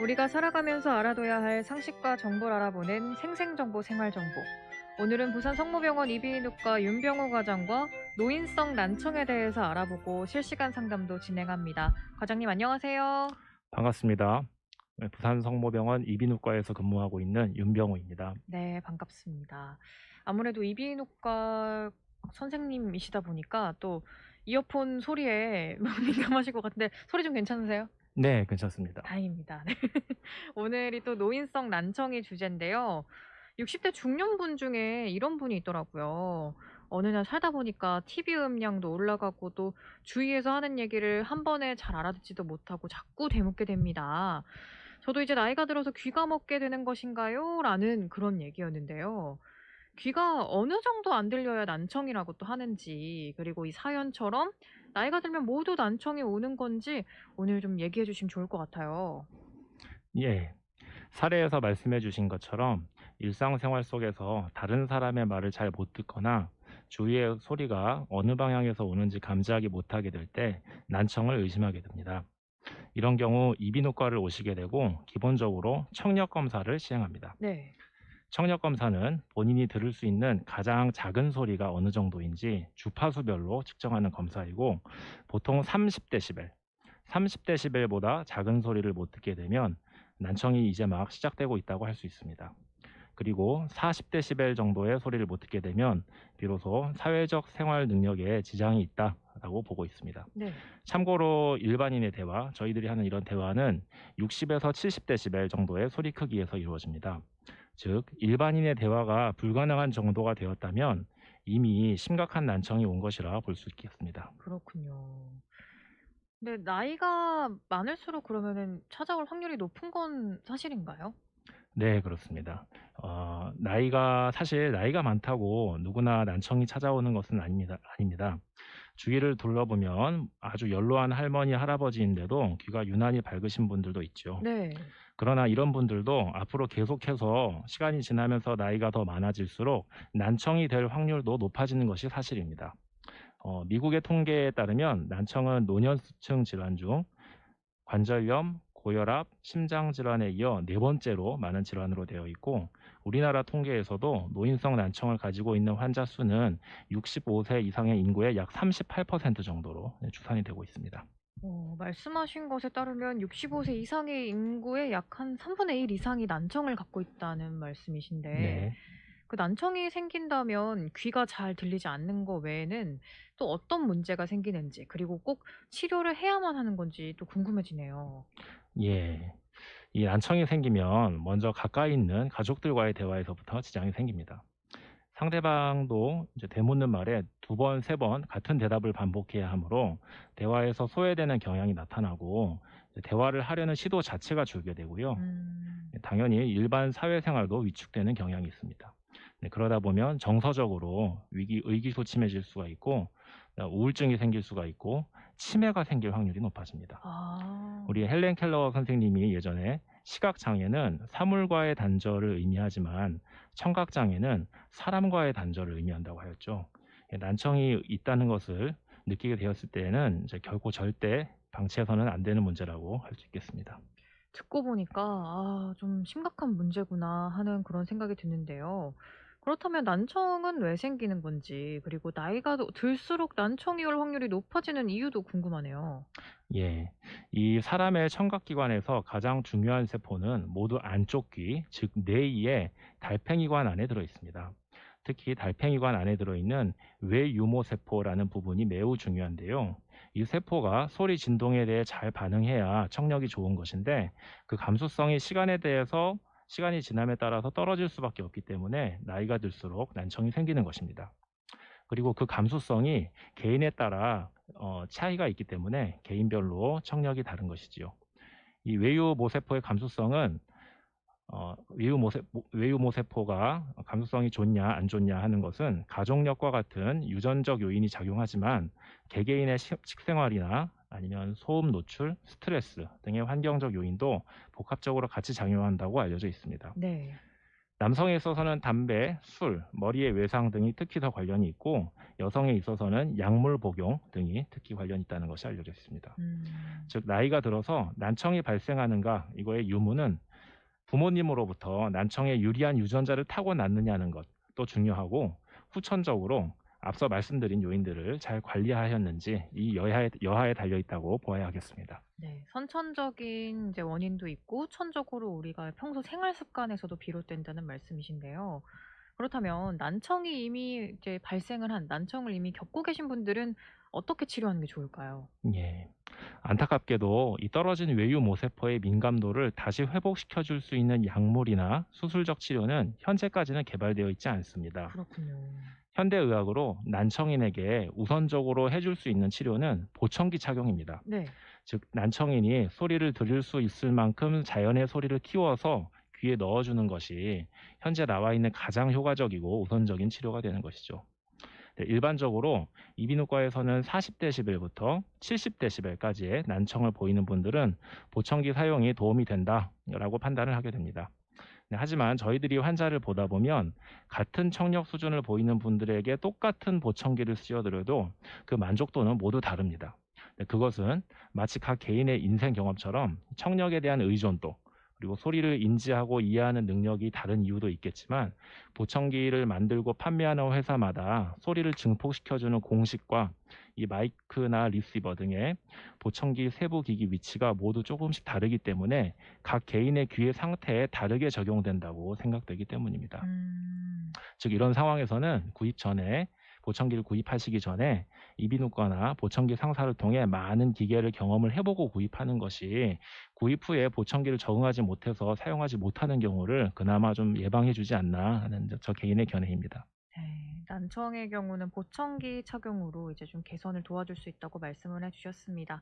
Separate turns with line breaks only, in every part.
우리가 살아가면서 알아둬야 할 상식과 정보를 알아보는 생생정보 생활정보. 오늘은 부산 성모병원 이비인후과 윤병호 과장과 노인성 난청에 대해서 알아보고 실시간 상담도 진행합니다. 과장님 안녕하세요.
반갑습니다. 네, 부산 성모병원 이비인후과에서 근무하고 있는 윤병호입니다.
네, 반갑습니다. 아무래도 이비인후과 선생님이시다 보니까 또 이어폰 소리에 민감하실 것 같은데 소리 좀 괜찮으세요?
네, 괜찮습니다.
다행입니다. 네. 오늘이 또 노인성 난청이 주제인데요. 60대 중년분 중에 이런 분이 있더라고요. 어느 날 살다 보니까 TV 음량도 올라가고 또 주위에서 하는 얘기를 한 번에 잘 알아듣지도 못하고 자꾸 되묻게 됩니다. 저도 이제 나이가 들어서 귀가 먹게 되는 것인가요? 라는 그런 얘기였는데요. 귀가 어느 정도 안 들려야 난청이라고 또 하는지, 그리고 이 사연처럼 나이가 들면 모두 난청이 오는 건지 오늘 좀 얘기해 주시면 좋을 것 같아요.
예. 사례에서 말씀해 주신 것처럼 일상생활 속에서 다른 사람의 말을 잘 못 듣거나 주위의 소리가 어느 방향에서 오는지 감지하기 못하게 될 때 난청을 의심하게 됩니다. 이런 경우 이비인후과를 오시게 되고 기본적으로 청력 검사를 시행합니다.
네.
청력 검사는 본인이 들을 수 있는 가장 작은 소리가 어느 정도인지 주파수별로 측정하는 검사이고 보통 30데시벨, 30데시벨보다 작은 소리를 못 듣게 되면 난청이 이제 막 시작되고 있다고 할 수 있습니다. 그리고 40데시벨 정도의 소리를 못 듣게 되면 비로소 사회적 생활 능력에 지장이 있다라고 보고 있습니다.
네.
참고로 일반인의 대화, 저희들이 하는 이런 대화는 60에서 70데시벨 정도의 소리 크기에서 이루어집니다. 즉, 일반인의 대화가 불가능한 정도가 되었다면 이미 심각한 난청이 온 것이라 볼 수 있겠습니다.
그렇군요. 근데 나이가 많을수록 그러면은 찾아올 확률이 높은 건 사실인가요?
네, 그렇습니다. 어, 나이가 사실 나이가 많다고 누구나 난청이 찾아오는 것은 아닙니다. 아닙니다. 주위를 둘러보면 아주 연로한 할머니, 할아버지인데도 귀가 유난히 밝으신 분들도 있죠.
네.
그러나 이런 분들도 앞으로 계속해서 시간이 지나면서 나이가 더 많아질수록 난청이 될 확률도 높아지는 것이 사실입니다. 어, 미국의 통계에 따르면 난청은 노년층 질환 중 관절염, 고혈압, 심장 질환에 이어 네 번째로 많은 질환으로 되어 있고 우리나라 통계에서도 노인성 난청을 가지고 있는 환자 수는 65세 이상의 인구의 약 38% 정도로 추산이 되고 있습니다.
어, 말씀하신 것에 따르면 65세 이상의 인구의 약 한 3분의 1 이상이 난청을 갖고 있다는 말씀이신데
네.
그 난청이 생긴다면 귀가 잘 들리지 않는 거 외에는 또 어떤 문제가 생기는지 그리고 꼭 치료를 해야만 하는 건지 또 궁금해지네요.
예. 이 난청이 생기면 먼저 가까이 있는 가족들과의 대화에서부터 지장이 생깁니다. 상대방도 이제 되묻는 말에 두 번, 세 번 같은 대답을 반복해야 하므로 대화에서 소외되는 경향이 나타나고 대화를 하려는 시도 자체가 줄게 되고요.
음,
당연히 일반 사회생활도 위축되는 경향이 있습니다. 네, 그러다 보면 정서적으로 위기, 의기소침해질 수가 있고 우울증이 생길 수가 있고 치매가 생길 확률이 높아집니다.
아,
우리 헬렌 켈러 선생님이 예전에 시각 장애는 사물과의 단절을 의미하지만 청각 장애는 사람과의 단절을 의미한다고 하였죠. 예, 난청이 있다는 것을 느끼게 되었을 때에는 이제 결코 절대 방치해서는 안 되는 문제라고 할 수 있겠습니다.
듣고 보니까 아, 좀 심각한 문제구나 하는 그런 생각이 드는데요. 그렇다면 난청은 왜 생기는 건지, 그리고 나이가 더- 들수록 난청이 올 확률이 높아지는 이유도 궁금하네요.
예, 이 사람의 청각기관에서 가장 중요한 세포는 모두 안쪽 귀, 즉 뇌이의 달팽이관 안에 들어 있습니다. 특히 달팽이관 안에 들어있는 외유모세포라는 부분이 매우 중요한데요. 이 세포가 소리 진동에 대해 잘 반응해야 청력이 좋은 것인데 그 감수성이 시간에 대해서 시간이 지남에 따라서 떨어질 수밖에 없기 때문에 나이가 들수록 난청이 생기는 것입니다. 그리고 그 감수성이 개인에 따라 어, 차이가 있기 때문에 개인별로 청력이 다른 것이지요. 이 외유 모세포의 감수성은 어, 외유 모세, 외유모세포가 감수성이 좋냐 안 좋냐 하는 것은 가족력과 같은 유전적 요인이 작용하지만 개개인의 식- 식생활이나 아니면 소음 노출, 스트레스 등의 환경적 요인도 복합적으로 같이 작용한다고 알려져 있습니다.
네.
남성에 있어서는 담배, 술, 머리의 외상 등이 특히 더 관련이 있고 여성에 있어서는 약물 복용 등이 특히 관련이 있다는 것이 알려져 있습니다.
음.
즉 나이가 들어서 난청이 발생하는가 이거의 유무는 부모님으로부터 난청에 유리한 유전자를 타고 났느냐는 것도 중요하고 후천적으로 앞서 말씀드린 요인들을 잘 관리하였는지 이 여하에, 여하에 달려 있다고 보아야 하겠습니다.
네, 선천적인 이제 원인도 있고 후천적으로 우리가 평소 생활 습관에서도 비롯된다는 말씀이신데요. 그렇다면 난청이 이미 이제 발생을 한 난청을 이미 겪고 계신 분들은 어떻게 치료하는 게 좋을까요?
예. 안타깝게도 이 떨어진 외유 모세포의 민감도를 다시 회복시켜 줄 수 있는 약물이나 수술적 치료는 현재까지는 개발되어 있지 않습니다.
그렇군요.
현대의학으로 난청인에게 우선적으로 해줄 수 있는 치료는 보청기 착용입니다.
네.
즉 난청인이 소리를 들을 수 있을 만큼 자연의 소리를 키워서 귀에 넣어주는 것이 현재 나와 있는 가장 효과적이고 우선적인 치료가 되는 것이죠. 네, 일반적으로 이비인후과에서는 40데시벨부터 70데시벨까지의 난청을 보이는 분들은 보청기 사용이 도움이 된다라고 판단을 하게 됩니다. 네, 하지만 저희들이 환자를 보다 보면 같은 청력 수준을 보이는 분들에게 똑같은 보청기를 씌워드려도 그 만족도는 모두 다릅니다. 네, 그것은 마치 각 개인의 인생 경험처럼 청력에 대한 의존도 그리고 소리를 인지하고 이해하는 능력이 다른 이유도 있겠지만 보청기를 만들고 판매하는 회사마다 소리를 증폭시켜주는 공식과 이 마이크나 리시버 등의 보청기 세부 기기 위치가 모두 조금씩 다르기 때문에 각 개인의 귀의 상태에 다르게 적용된다고 생각되기 때문입니다.
음.
즉 이런 상황에서는 구입 전에 보청기를 구입하시기 전에 이비인후과나 보청기 상사를 통해 많은 기계를 경험을 해보고 구입하는 것이 구입 후에 보청기를 적응하지 못해서 사용하지 못하는 경우를 그나마 좀 예방해주지 않나 하는 저 개인의 견해입니다.
네, 난청의 경우는 보청기 착용으로 이제 좀 개선을 도와줄 수 있다고 말씀을 해주셨습니다.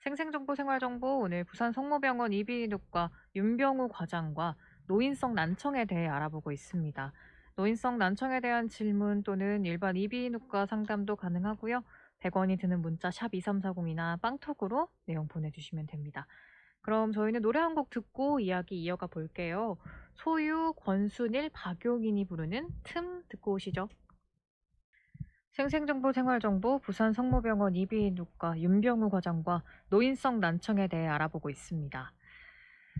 생생정보 생활정보 오늘 부산 성모병원 이비인후과 윤병우 과장과 노인성 난청에 대해 알아보고 있습니다. 노인성 난청에 대한 질문 또는 일반 이비인후과 상담도 가능하고요. 100원이 드는 문자 샵 2340이나 빵톡으로 내용 보내주시면 됩니다. 그럼 저희는 노래 한 곡 듣고 이야기 이어가 볼게요. 소유, 권순일, 박용인이 부르는 틈 듣고 오시죠. 생생정보 생활정보 부산 성모병원 이비인후과 윤병우 과장과 노인성 난청에 대해 알아보고 있습니다.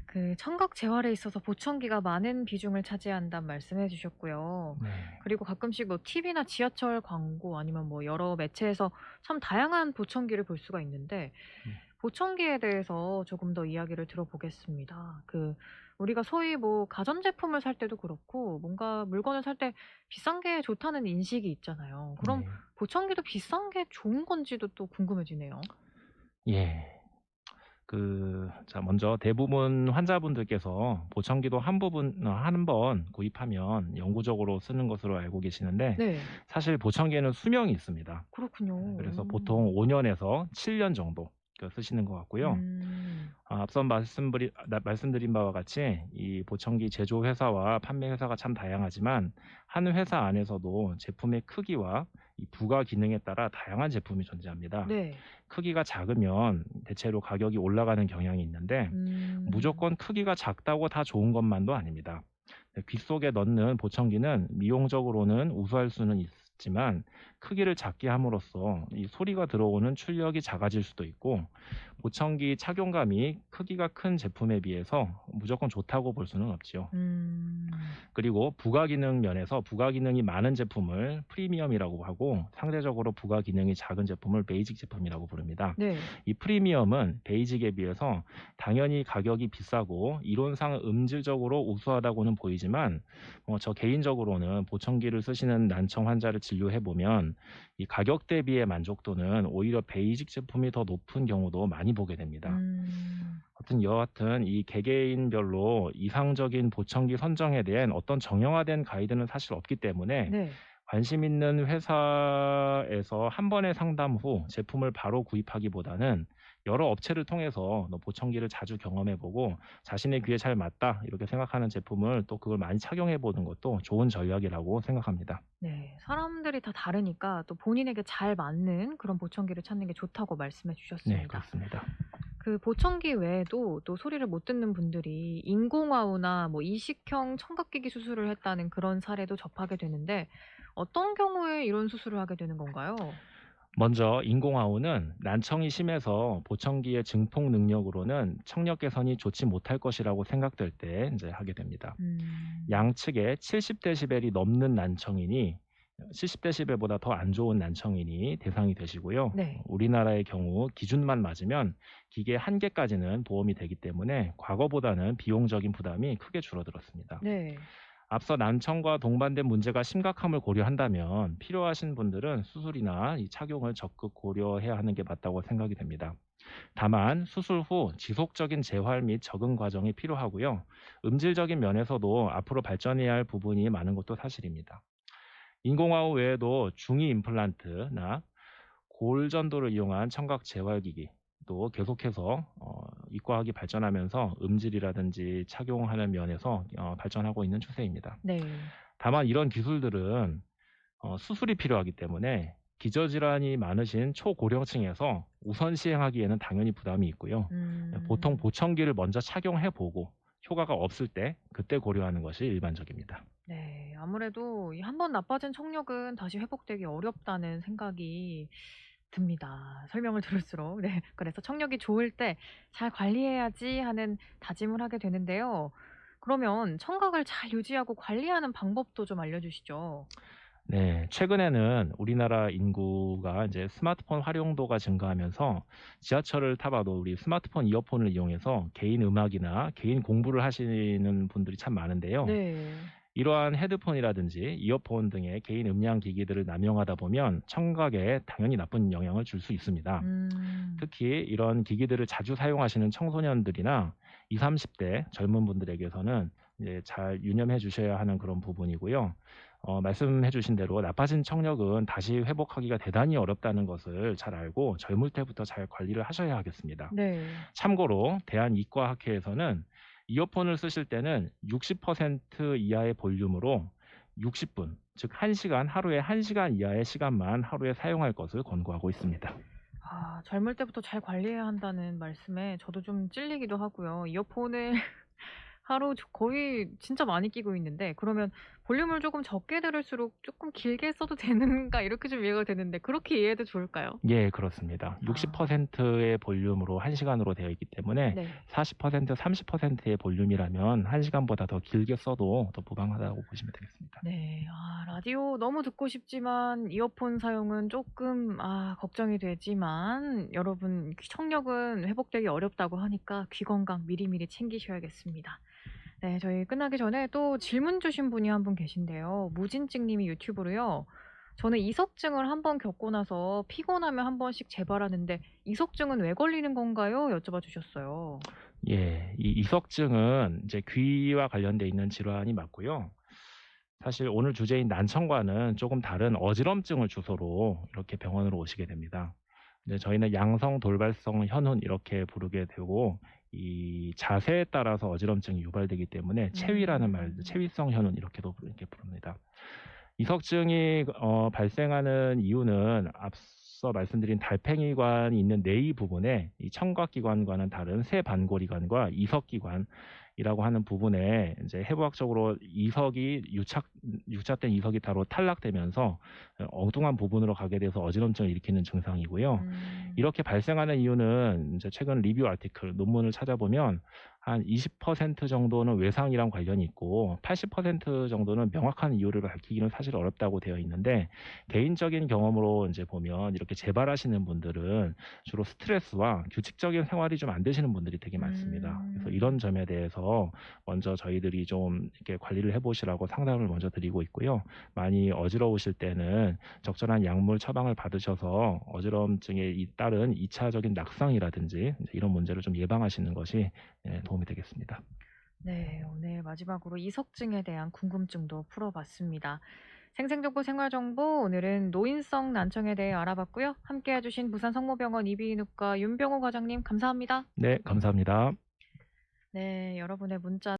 그 청각 재활에 있어서 보청기가 많은 비중을 차지한다는 말씀해 주셨고요.
네.
그리고 가끔씩 뭐 TV나 지하철 광고 아니면 뭐 여러 매체에서 참 다양한 보청기를 볼 수가 있는데
음.
보청기에 대해서 조금 더 이야기를 들어보겠습니다. 그 우리가 소위 뭐 가전제품을 살 때도 그렇고 뭔가 물건을 살 때 비싼 게 좋다는 인식이 있잖아요. 그럼
네.
보청기도 비싼 게 좋은 건지도 또 궁금해지네요.
예. 그, 자, 먼저 대부분 환자분들께서 보청기도 한 부분, 어, 한번 구입하면 영구적으로 쓰는 것으로 알고 계시는데,
네,
사실 보청기에는 수명이 있습니다.
그렇군요.
그래서
오.
보통 5년에서 7년 정도 그 쓰시는 것 같고요.
음,
아, 앞선 말씀드리, 나- 말씀드린 바와 같이 이 보청기 제조 회사와 판매 회사가 참 다양하지만 한 회사 안에서도 제품의 크기와 이 부가 기능에 따라 다양한 제품이 존재합니다.
네.
크기가 작으면 대체로 가격이 올라가는 경향이 있는데
음,
무조건 크기가 작다고 다 좋은 것만도 아닙니다. 네, 귀 속에 넣는 보청기는 미용적으로는 우수할 수는 있지만 크기를 작게 함으로써 이 소리가 들어오는 출력이 작아질 수도 있고 보청기 착용감이 크기가 큰 제품에 비해서 무조건 좋다고 볼 수는 없지요.
음,
그리고 부가 기능 면에서 부가 기능이 많은 제품을 프리미엄이라고 하고 상대적으로 부가 기능이 작은 제품을 베이직 제품이라고 부릅니다.
네.
이 프리미엄은 베이직에 비해서 당연히 가격이 비싸고 이론상 음질적으로 우수하다고는 보이지만 어, 저 개인적으로는 보청기를 쓰시는 난청 환자를 진료해 보면 이 가격 대비의 만족도는 오히려 베이직 제품이 더 높은 경우도 많이 보게 됩니다.
음,
하여튼 여하튼 이 개개인별로 이상적인 보청기 선정에 대한 어떤 정형화된 가이드는 사실 없기 때문에
네.
관심 있는 회사에서 한 번의 상담 후 제품을 바로 구입하기보다는 여러 업체를 통해서 너 보청기를 자주 경험해보고 자신의 귀에 잘 맞다 이렇게 생각하는 제품을 또 그걸 많이 착용해보는 것도 좋은 전략이라고 생각합니다.
네, 사람들이 다 다르니까 또 본인에게 잘 맞는 그런 보청기를 찾는 게 좋다고 말씀해
네,
주셨습니다.
그렇습니다.
그 보청기 외에도 또 소리를 못 듣는 분들이 인공아우나 뭐 이식형 청각기기 수술을 했다는 그런 사례도 접하게 되는데 어떤 경우에 이런 수술을 하게 되는 건가요?
먼저 인공아우는 난청이 심해서 보청기의 증폭 능력으로는 청력 개선이 좋지 못할 것이라고 생각될 때 이제 하게 됩니다.
음.
양측에 70데시벨이 넘는 난청이니 70데시벨보다 더 안 좋은 난청이니 대상이 되시고요.
네.
우리나라의 경우 기준만 맞으면 기계 한 개까지는 보험이 되기 때문에 과거보다는 비용적인 부담이 크게 줄어들었습니다.
네.
앞서 난청과 동반된 문제가 심각함을 고려한다면 필요하신 분들은 수술이나 이 착용을 적극 고려해야 하는 게 맞다고 생각이 됩니다. 다만 수술 후 지속적인 재활 및 적응 과정이 필요하고요. 음질적인 면에서도 앞으로 발전해야 할 부분이 많은 것도 사실입니다. 인공아우 외에도 중위 임플란트나 골전도를 이용한 청각 재활기기 또 계속해서 어, 이과학이 발전하면서 음질이라든지 착용하는 면에서 어, 발전하고 있는 추세입니다.
네.
다만 이런 기술들은 어, 수술이 필요하기 때문에 기저질환이 많으신 초고령층에서 우선 시행하기에는 당연히 부담이 있고요.
음.
보통 보청기를 먼저 착용해 보고 효과가 없을 때 그때 고려하는 것이 일반적입니다.
네. 아무래도 이한번 나빠진 청력은 다시 회복되기 어렵다는 생각이 듭니다. 설명을 들을수록. 네. 그래서 청력이 좋을 때 잘 관리해야지 하는 다짐을 하게 되는데요. 그러면 청각을 잘 유지하고 관리하는 방법도 좀 알려주시죠.
네, 최근에는 우리나라 인구가 이제 스마트폰 활용도가 증가하면서 지하철을 타봐도 우리 스마트폰 이어폰을 이용해서 개인 음악이나 개인 공부를 하시는 분들이 참 많은데요.
네.
이러한 헤드폰이라든지 이어폰 등의 개인 음량 기기들을 남용하다 보면 청각에 당연히 나쁜 영향을 줄 수 있습니다.
음.
특히 이런 기기들을 자주 사용하시는 청소년들이나 20, 30대 젊은 분들에게서는 잘 유념해 주셔야 하는 그런 부분이고요. 어, 말씀해 주신 대로 나빠진 청력은 다시 회복하기가 대단히 어렵다는 것을 잘 알고 젊을 때부터 잘 관리를 하셔야 하겠습니다.
네.
참고로 대한이과학회에서는 이어폰을 쓰실 때는 60% 이하의 볼륨으로 60분, 즉 1시간, 하루에 1시간 이하의 시간만 하루에 사용할 것을 권고하고 있습니다.
아, 젊을 때부터 잘 관리해야 한다는 말씀에 저도 좀 찔리기도 하고요. 이어폰을 하루 저- 거의 진짜 많이 끼고 있는데 그러면 볼륨을 조금 적게 들을수록 조금 길게 써도 되는가 이렇게 좀 이해가 되는데 그렇게 이해해도 좋을까요?
예, 그렇습니다. 60%의 볼륨으로 1시간으로 되어 있기 때문에
네.
40%, 30%의 볼륨이라면 1시간보다 더 길게 써도 더 무방하다고 보시면 되겠습니다.
네. 아, 라디오 너무 듣고 싶지만 이어폰 사용은 조금 아, 걱정이 되지만 여러분 청력은 회복되기 어렵다고 하니까 귀 건강 미리미리 챙기셔야겠습니다. 네, 저희 끝나기 전에 또 질문 주신 분이 한 분 계신데요. 무진증님이 유튜브로요. 저는 이석증을 한 번 겪고 나서 피곤하면 한 번씩 재발하는데 이석증은 왜 걸리는 건가요? 여쭤봐 주셨어요.
예, 이 이석증은 이제 귀와 관련돼 있는 질환이 맞고요. 사실 오늘 주제인 난청과는 조금 다른 어지럼증을 주소로 이렇게 병원으로 오시게 됩니다. 근데 저희는 양성 돌발성 현훈 이렇게 부르게 되고 이 자세에 따라서 어지럼증이 유발되기 때문에 체위라는 말,
음.
체위성 현훈 이렇게도 이렇게 부릅니다. 이석증이 어, 발생하는 이유는 앞서 말씀드린 달팽이관이 있는 내이 부분에 이 청각기관과는 다른 세반고리관과 이석기관 이라고 하는 부분에 이제 해부학적으로 이석이 유착 유착된 이석이 따로 탈락되면서 엉뚱한 부분으로 가게 돼서 어지럼증을 일으키는 증상이고요.
음.
이렇게 발생하는 이유는 이제 최근 리뷰 아티클 논문을 찾아보면 한 20% 정도는 외상이랑 관련이 있고 80% 정도는 명확한 이유를 밝히기는 사실 어렵다고 되어 있는데 개인적인 경험으로 이제 보면 이렇게 재발하시는 분들은 주로 스트레스와 규칙적인 생활이 좀 안 되시는 분들이 되게 많습니다. 그래서
음.
이런 점에 대해서 먼저 저희들이 좀 이렇게 관리를 해보시라고 상담을 먼저 드리고 있고요. 많이 어지러우실 때는 적절한 약물 처방을 받으셔서 어지럼증에 이- 따른 2차적인 낙상이라든지 이런 문제를 좀 예방하시는 것이 예, 도움이 되겠습니다.
네, 오늘 마지막으로 이석증에 대한 궁금증도 풀어봤습니다. 생생정보 생활정보 오늘은 노인성 난청에 대해 알아봤고요. 함께 해주신 부산 성모병원 이비인후과 윤병호 과장님 감사합니다.
네, 감사합니다.
네, 여러분의 문자